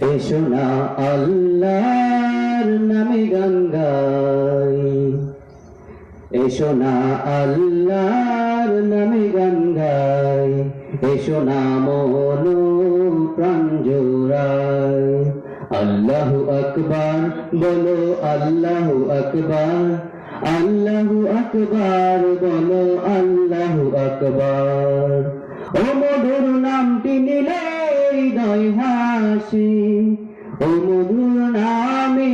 এসো না আল্লাহর নামে গান এসো না আল্লাহর নামে গান এসো না মন প্রাণ আল্লাহু আকবার, বলো আল্লাহু আকবার। আল্লাহু আকবার, বলো আল্লাহু আকবার। ও মধুর নামটি নিলে হৃদয় হাসি ও মধুর নামে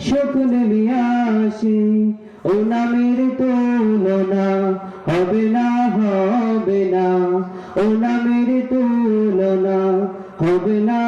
শকুন বিয়াসি ও নামের তুলনা হবে না হবে না। ও নামের তুলনা হবে না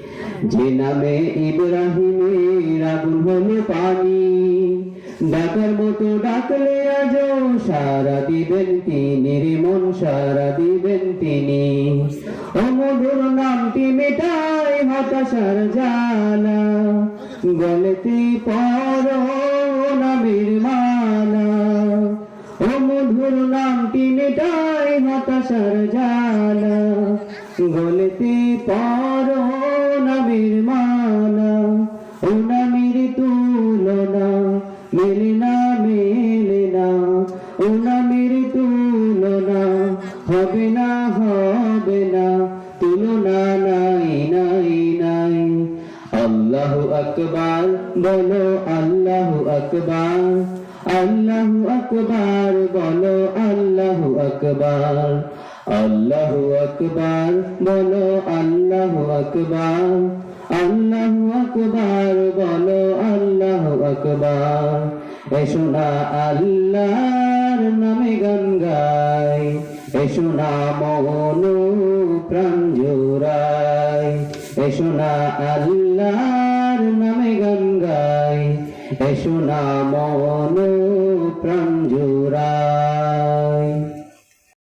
যে নামে ইব্রাহিমের আগুন হলো পানি। ডাকার মতো ডাকলে আজ সারা দিবেন তিনি রে, মন সারা দিবেন তিনি। ও মধুর নামটি মেটাই হতাশার জালা গলতি পর নামের মালা। ও মধুর নামটি মেটাই হতাশার জালা গলতি পর নামের তুলনা মেলে না মেলে না। ও নামের তুলনা হবে না হবে না। তুলনা নাই নাই নাই। আল্লাহ আকবার, বলো আল্লাহ আকবার। আল্লাহু আকবার, বলো আল্লাহু আকবার। আল্লাহু আকবার, বলো আল্লাহু আকবার। আল্লাহু আকবার, বলো আল্লাহু আকবার। এসো না আল্লাহর নামে গান গাই এসো মন প্রাণ জোড়াই এসো না আল্লাহর নামে গান গাই। এসো না মন প্রাণ জোড়াই